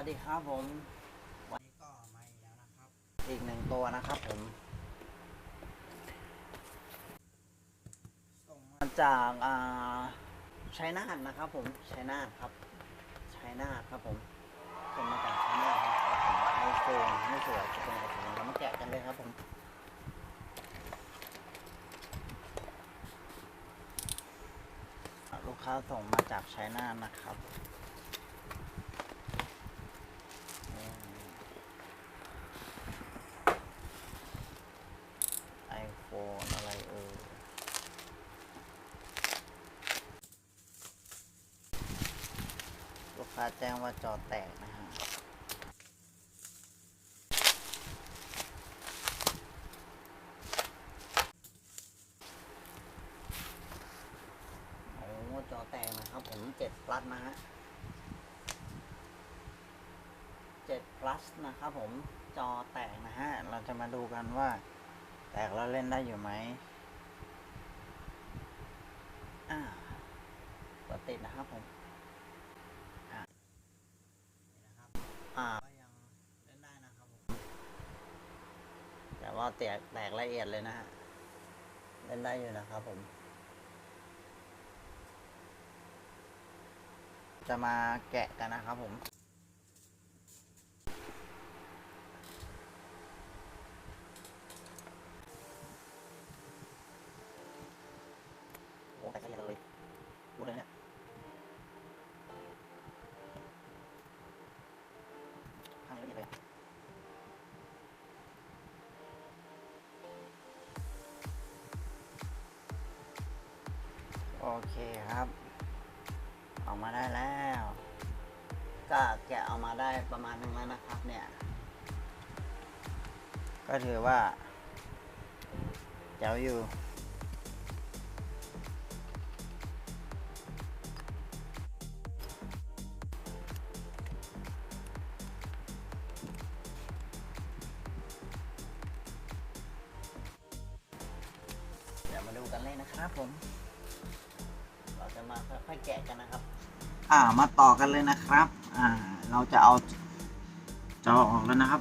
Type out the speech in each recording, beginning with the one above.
วัสดีครับผม วันนี้ก็มาอีกแล้วนะครับ อีกหนึ่งตัวนะครับผม ส่งมาจากอ่าชัยนาทนะครับผมชัยนาทครับชัยนาทครับผมส่งมาจากชัยนาทครับผมไอโฟนไม่สวยจะเป็นไอโฟนเรามาแกะกันเลยครับผมลูกค้าส่งมาจากชัยนาทนะครับไอโฟนอะไรเอ่ย ลูกค้า แจ้งว่าจอแตกนะฮะโอ้จอแตกนะครับผมเจ็ด plus นะฮะเจ็ด plus นะครับผมจอแตกนะฮะ เราจะมาดูกันว่า แตกแล้วเล่นได้อยู่ไหมอ่าเปิดติดนะครับผม นี่นะครับ อ่า ก็ยังเล่นได้นะครับผมแต่ว่าแตกแตกละเอียดเลยนะฮะ เล่นได้อยู่นะครับผม จะมาแกะกันนะครับผม เคครับ ออกมาได้แล้ว ก็แกะออกมาได้ประมาณหนึงแล้วนะครับ เนี่ย ก็ถือว่าเจ๋วอยู่เดี๋ยวมาดูกันเลยนะครับผม จะมาค่อยๆแกะกันนะครับ อ่ามาต่อกันเลยนะครับ อ่า เราจะเอาจอออกแล้วนะครับ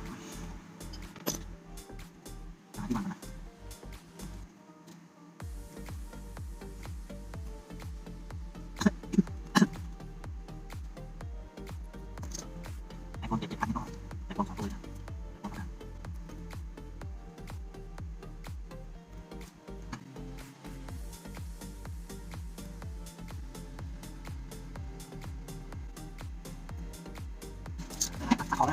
ขอ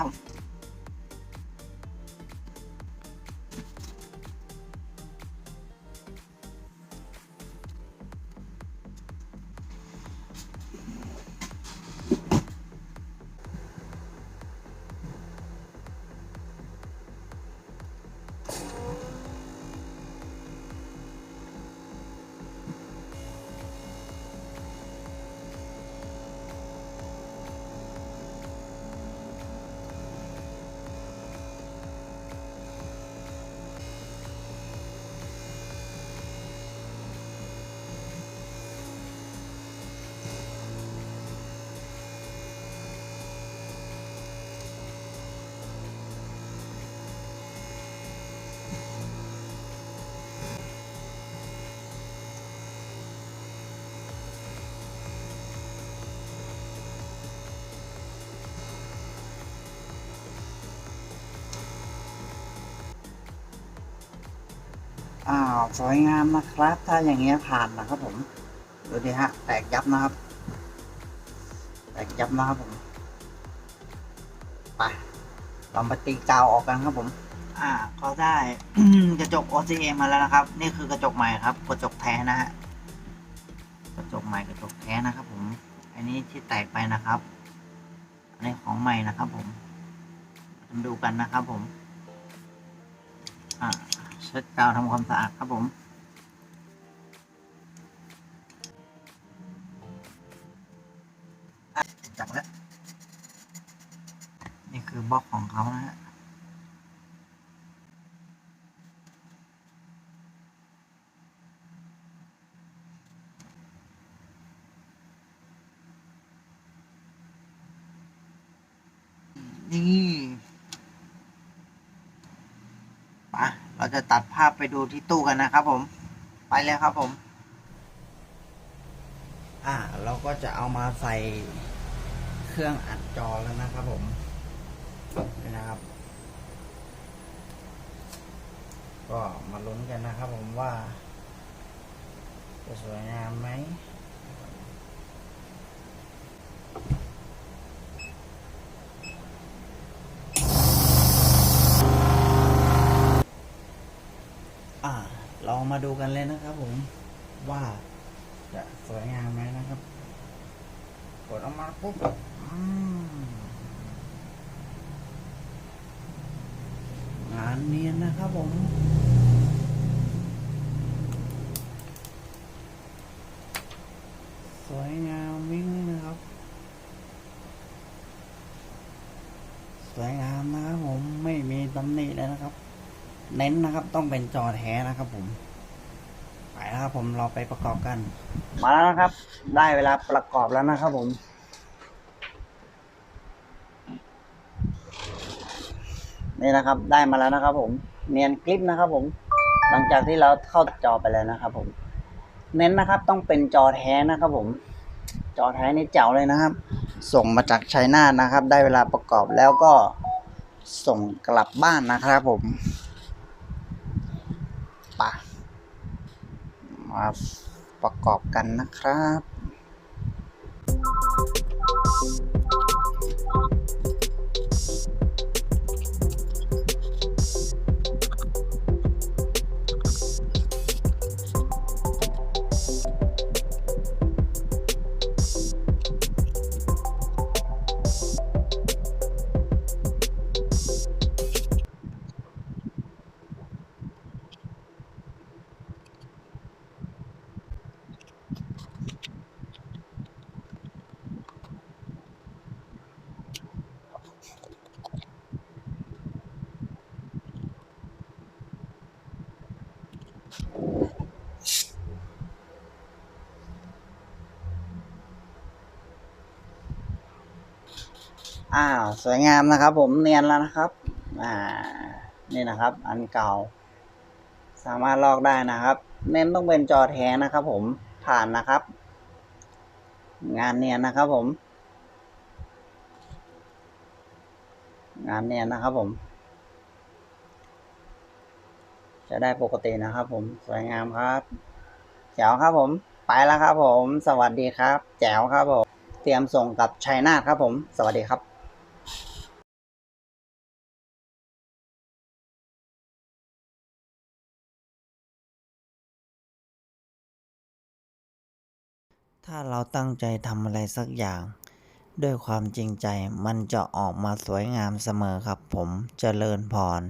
อ้าวสวยงามนะครับ ถ้าอย่างเงี้ยผ่านนะครับผมดูดิฮะ แตกยับนะครับ แตกยับนะครับผมไปเรามาตีกาวออกกันครับผม อ่า ก็ได้กระจก OCA มาแล้วนะครับ นี่คือกระจกใหม่ครับ กระจกแท้นะฮะกระจกใหม่กระจกแท้นะครับผม อันนี้ที่แตกไปนะครับอันนี้ของใหม่นะครับผมดูกันนะครับผม ช็ดกาวทำความสะอาดครับผมจับแล้วนี่คือบล็อกของเขานะฮะนี่ไป เราจะตัดภาพไปดูที่ตู้กันนะครับ ผม ไปเลยครับผม อ่า เราก็จะเอามาใส่เครื่องอัดจอแล้วนะครับผมนี่นะครับ ก็มาลุ้นกันนะครับผมว่า จะสวยงามไหม อ่ ลองมาดูกันเลยนะครับผมว่าจะสวยงามไหมนะครับ กดออกมาปุ๊บงานเนียนนะครับผมสวยงามวิ่งนะครับ สวยงามนะครับผมไม่มีตำหนิเลยนะครับ เน้นนะครับต้องเป็นจอแท้นะครับ ผม ไปแล้วครับ ผมเราไปประกอบกัน มาแล้วนะครับ ได้เวลาประกอบแล้วนะครับ ผมนี่นะครับ ได้มาแล้วนะครับ ผมเนียนคลิปนะครับ ผม หลังจากที่เราเข้าจอไปแล้วนะครับ ผม เน้นนะครับ ต้องเป็นจอแท้นะครับ ผม จอแท้นี่เจ๋วเลยนะครับ ส่งมาจากชัยนานะครับ ได้เวลาประกอบแล้วก็ส่งกลับบ้านนะครับผม ปะมาประกอบกันนะครับ อ้าวสวยงามนะครับ ผมเนียนแล้วนะครับ อ่า นี่นะครับ อันเก่า สามารถลอกได้นะครับ เน้นต้องเป็นจอแท้นะครับ ผมผ่านนะครับ งานเนียนนะครับ ผม งานเนียนนะครับ ผม จะได้ปกตินะครับ ผม สวยงามครับแจ๋วครับ ผม ไปแล้วครับ ผม สวัสดีครับ แจ๋วครับผมเตรียมส่งกับชัยนาทครับผม สวัสดีครับ ถ้าเราตั้งใจทำอะไรสักอย่าง ด้วยความจริงใจมันจะออกมาสวยงามเสมอครับผมเจริญพร